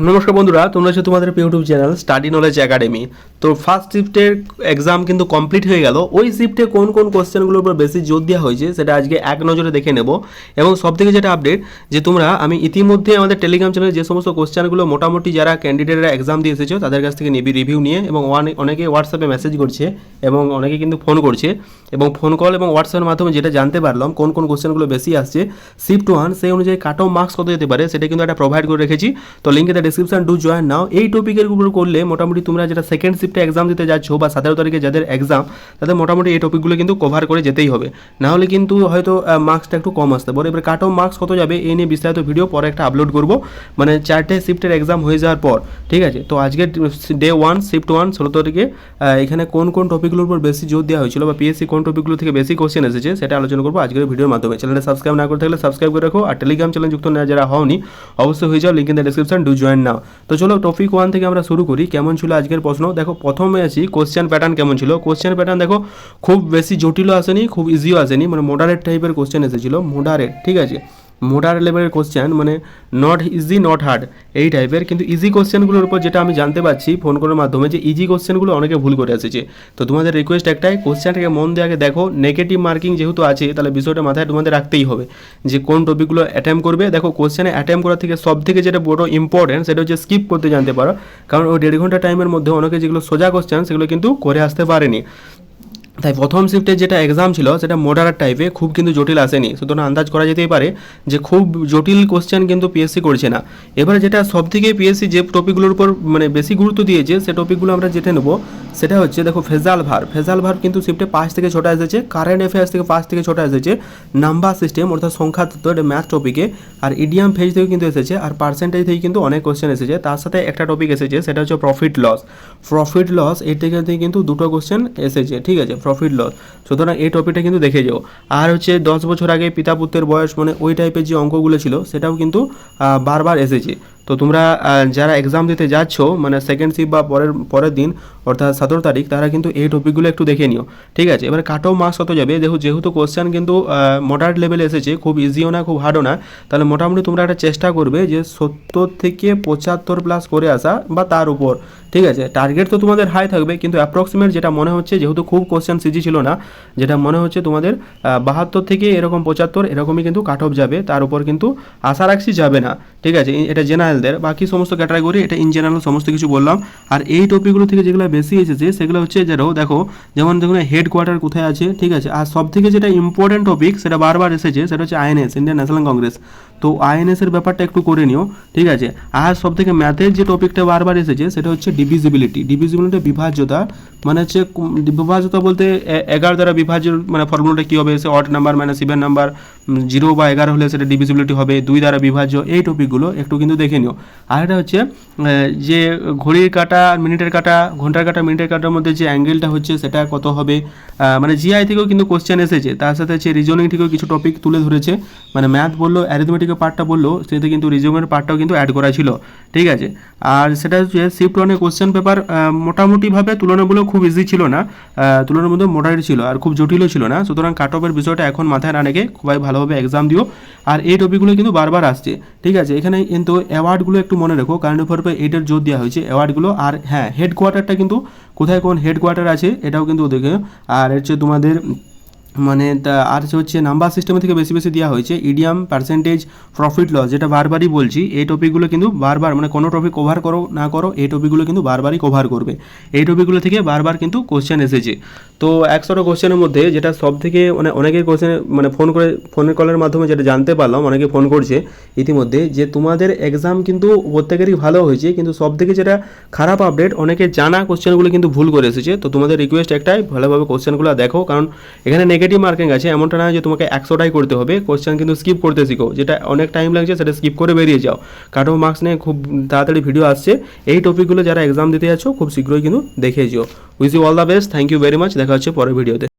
নমস্কার বন্ধুরা তোমরা হচ্ছে তোমাদের YouTube channel study knowledge academy তো ফার্স্ট শিফটের এক্সাম কিন্তু কমপ্লিট হয়ে গেল। ওই শিফটে কোন কোন কোশ্চেনগুলোর উপর বেশি জোর দেওয়া হয়েছে, সেটা আজকে এক নজরে দেখে নেব। এবং সব থেকে যেটা আপডেট যে তোমরা, আমি ইতিমধ্যে আমাদের টেলিগ্রাম চ্যানেলে যে সমস্ত কোশ্চেনগুলো মোটামুটি যারা ক্যান্ডিডেটরা এক্সাম দিয়ে এসেছ, তাদের কাছ থেকে নিবি রিভিউ নিয়ে এবং অনেক হোয়াটসঅ্যাপে মেসেজ করছে এবং অনেকে কিন্তু ফোন করছে। এবং ফোন কল এবং হোয়াটসঅ্যাপের মাধ্যমে যেটা জানতে পারলাম, কোন কোন কোশ্চেনগুলো বেশি আসছে শিফট ওয়ান সেই অনুযায়ী কাট অফ মার্কস কত যেতে পারে, সেটা কিন্তু একটা প্রোভাইড করে রেখেছি। তো লিঙ্কে ডিসক্রিপশন ডু জয়েন নাও এই টপিকের উপর করলে মোটামুটি তোমরা যেটা সেকেন্ড শিফটে এক্সাম দিতে যাচ্ছ বা সতেরো তারিখে যাদের এক্সাম তাদের মোটামুটি এই টপিকগুলো কিন্তু কভার করে যেতেই হবে। না হলে কিন্তু হয়তো মার্কসটা একটু কম আসতে পারে। এবার কাট অফ মার্কস কত যাবে এই নিয়ে বিস্তারিত ভিডিও পরে একটা আপলোড করব। মানে চারটে শিফটের এক্সাম হয়ে যাওয়ার পর, ঠিক আছে? তো আজকে ডে ওয়ান শিফট ওয়ান ষোলো তারিখে এখানে কোন কোন টপিকগুলোর উপর বেশি জোর দেওয়া হয়েছিল বা পিএসসি কোন টপিকগুলো থেকে বেশি কোশ্চেন এসেছে, সেটা আলোচনা করব আজকের ভিডিওর মাধ্যমে। চ্যানেলটা সাবস্ক্রাইব না করে থাকলে সাবস্ক্রাইব করে রাখো। আর টেলিগ্রাম চ্যানেল যুক্ত না, যারা হওনি, অবশ্যই হয়ে যাও link in the description do join now তো চলো টপিক ওয়ান থেকে আমরা শুরু করি। কেমন ছিল আজকের প্রশ্ন? দেখো প্রথমে আছি কোশ্চেন প্যাটার্ন কেমন ছিল? কোশ্চেন প্যাটার্ন দেখো, খুব বেশি জটিলও আসেনি, খুব ইজিও আসেনি মানে মোডারেট টাইপের কোশ্চেন এসেছিল মোডারেট ঠিক আছে? মোডারেট লেভেলের কোশ্চেন মানে নট ইজি নট হার্ড এই টাইপের কিন্তু ইজি কোশ্চেনগুলোর উপর যেটা আমি জানতে পারছি ফোন করার মাধ্যমে যে ইজি কোশ্চেনগুলো অনেকে ভুল করে এসেছে। তো তোমাদের রিকোয়েস্ট একটাই কোশ্চেনটাকে মন দিয়ে আগে দেখো নেগেটিভ মার্কিং যেহেতু আছে, তাহলে বিষয়টা মাথায় তোমাদের রাখতেই হবে যে কোন টপিকগুলো অ্যাটেম্প করবে। দেখো কোশ্চেনে অ্যাটেম্প করার থেকে সব থেকে যেটা বড় ইম্পর্টেন্ট সেটা হচ্ছে স্কিপ করতে জানতে পারো। কারণ ওই দেড় ঘণ্টা টাইমের মধ্যে অনেকে যেগুলো সোজা কোশ্চেন সেগুলো কিন্তু করে আসতে পারেনি। তাই প্রথম শিফটে যেটা এক্সাম ছিল, সেটা মোডারেট টাইপে খুব কিন্তু জটিল আসেনি। সুতরাং আন্দাজ করা যেতেই পারে যে খুব জটিল কোশ্চেন কিন্তু পিএসসি করছে না। এবারে যেটা সব থেকে পিএসসি যে টপিকগুলোর উপর মানে বেশি গুরুত্ব দিয়েছে, সে টপিকগুলো আমরা যেটা নেব। সেটা হচ্ছে, দেখো, ফেজাল ভার। ফেজাল ভার কিন্তু শিফটে পাঁচ থেকে ছটা এসেছে কারেন্ট অ্যাফেয়ার্স থেকে পাঁচ থেকে ছটা এসেছে নাম্বার সিস্টেম অর্থাৎ সংখ্যা তত্ত্ব এটা ম্যাথ টপিকে আর ইডিয়াম ফেজ থেকে কিন্তু এসেছে, আর পার্সেন্টেজ থেকে কিন্তু অনেক কোশ্চেন এসেছে। তার সাথে একটা টপিক এসেছে, সেটা হচ্ছে প্রফিট লস প্রফিট লস এর থেকে থেকে কিন্তু দুটো কোশ্চেন এসেছে, ঠিক আছে? প্রফিট লস সুতরাং এই টপিকটা কিন্তু দেখে যাও। আর হচ্ছে দশ বছর আগে পিতা পুত্রের বয়স মানে ওই টাইপের যে অঙ্কগুলো ছিল, সেটাও কিন্তু বারবার এসেছে। তো তোমরা যারা এক্সাম দিতে যাচ্ছ মানে সেকেন্ড শিফট বা পরের পরের দিন, অর্থাৎ সতেরো তারিখ, তারা কিন্তু এই টপিকগুলো একটু দেখে নিও। ঠিক আছে? এবার কাট অফ মার্কস কত যাবে? দেখো, যেহেতু কোশ্চেন কিন্তু মডারেট লেভেলে এসেছে, খুব ইজিও না, খুব হার্ডও না, তাহলে মোটামুটি তোমরা একটা চেষ্টা করবে যে সত্তর থেকে পঁচাত্তর প্লাস করে আসা বা তার উপর। ঠিক আছে? টার্গেট তো তোমাদের হাই থাকবে, কিন্তু অ্যাপ্রক্সিমেট যেটা মনে হচ্ছে, যেহেতু খুব কোশ্চেন সিজি ছিল না, যেটা মনে হচ্ছে তোমাদের বাহাত্তর থেকে এরকম পঁচাত্তর, এরকমই কিন্তু কাট অফ যাবে, তার উপর কিন্তু আশা রাখছি যাবে না। ঠিক আছে? এটা এটা জেনারেলদের বাকি সমস্ত ক্যাটাগরি এটা ইন জেনারেল সমস্ত কিছু বললাম। আর এই টপিকগুলো থেকে যেগুলো বেশি এসেছে, সেগুলো হচ্ছে যেটা দেখো, যেমন দেখুন হেড কোয়ার্টার কোথায় আছে, ঠিক আছে? আর সব থেকে যেটা ইম্পর্টেন্ট টপিক সেটা বারবার এসেছে, সেটা হচ্ছে আইএনএস ইন্ডিয়ান ন্যাশনাল কংগ্রেস তো আইএনএস এর ব্যাপারটা একটু করে নিও, ঠিক আছে? আর সব থেকে ম্যাথের যে টপিকটা বারবার এসেছে, সেটা হচ্ছে ডিভিজিবিলিটি ডিভিজিবিলিটি বিভাজ্যতা মানে হচ্ছে বিভাজ্যতা বলতে এগারো দ্বারা বিভাজ্য মানে ফর্মুলাটা কী হবে? সে অট নাম্বার মানে সিভেন নাম্বার জিরো বা এগারো হলে সেটা ডিভিজিবিলিটি হবে, দুই দ্বারা বিভাজ্য, এই টপিকগুলো একটু কিন্তু দেখে নিও। আর এটা হচ্ছে যে ঘড়ির কাটা, মিনিটের কাটা, ঘণ্টার কাটা, মিনিটের কাটার মধ্যে যে অ্যাঙ্গেলটা হচ্ছে, সেটা কত হবে? মানে জিআই থেকেও কিন্তু কোশ্চেন এসেছে। তার সাথে হচ্ছে রিজনিং থেকেও কিছু টপিক তুলে ধরেছে। মানে ম্যাথ বলল অ্যারিথমেটিকের পার্টটা বলল, সেতে কিন্তু রিজিউমের পার্টটাও কিন্তু অ্যাড করা ছিল। ঠিক আছে? আর সেটা হচ্ছে শিফট ওয়ানের কোশ্চেন পেপার মোটামুটিভাবে তুলনামূলক খুব ইজি ছিল না। তুলনার মধ্যে মোডারেট ছিল আর খুব জটিলও ছিল না। সুতরাং কাট অফের বিষয়টা এখন মাথায় না রেখে খুবই ভালোভাবে এক্সাম দিও। আর এই টপিকগুলো কিন্তু বারবার আসছে। ঠিক আছে? এখানে কিন্তু অ্যাওয়ার্ডগুলো একটু মনে রেখো। কারেন্ট অ্যাফেয়ার এইটার জোর দেওয়া হয়েছে অ্যাওয়ার্ডগুলো আর হ্যাঁ হেড কোয়ার্টারটা কিন্তু কোথায় কোন হেড কোয়ার্টার আছে, এটাও কিন্তু দেখে আর হচ্ছে তোমাদের মানে আর হচ্ছে নাম্বার সিস্টেম থেকে বেশি বেশি দেওয়া হয়েছে ইডিয়াম পার্সেন্টেজ প্রফিট লস যেটা বারবারই বলছি, এই টপিকগুলো কিন্তু বারবার মানে কোনো টপিক কভার করো না করো, এই টপিকগুলো কিন্তু বারবারই কভার করবে। এই টপিকগুলো থেকে বারবার কিন্তু কোশ্চেন এসেছে। তো একশোটা কোশ্চেনের মধ্যে যেটা সব থেকে মানে অনেকের কোশ্চেন মানে ফোন করে ফোনের কলের মাধ্যমে যেটা জানতে পারলাম, অনেকে ফোন করছে ইতিমধ্যে যে তোমাদের এক্সাম কিন্তু প্রত্যেকেরই ভালো হয়েছে, কিন্তু সব থেকে যেটা খারাপ আপডেট অনেকে জানা কোশ্চেনগুলো কিন্তু ভুল করে এসেছে। তো তোমাদের রিকোয়েস্ট একটাই, ভালোভাবে কোশ্চেনগুলো দেখো, কারণ এখানে নেগেটিভ মার্কিং আছে, এমনটা না যে তোমাকে একশোটাই করতে হবে কোশ্চেন কিন্তু স্কিপ করতে শিখো, যেটা অনেক টাইম লাগছে সেটা স্কিপ করে বেরিয়ে যাও। কাটো মার্কস নিয়ে খুব তাড়াতাড়ি ভিডিও আসছে, এই টপিকগুলো যারা এক্সাম দিতে যাচ্ছ, খুব শীঘ্রই কিন্তু দেখে যেও। Wish you all the best thank you very much দেখা হচ্ছে পরের ভিডিওতে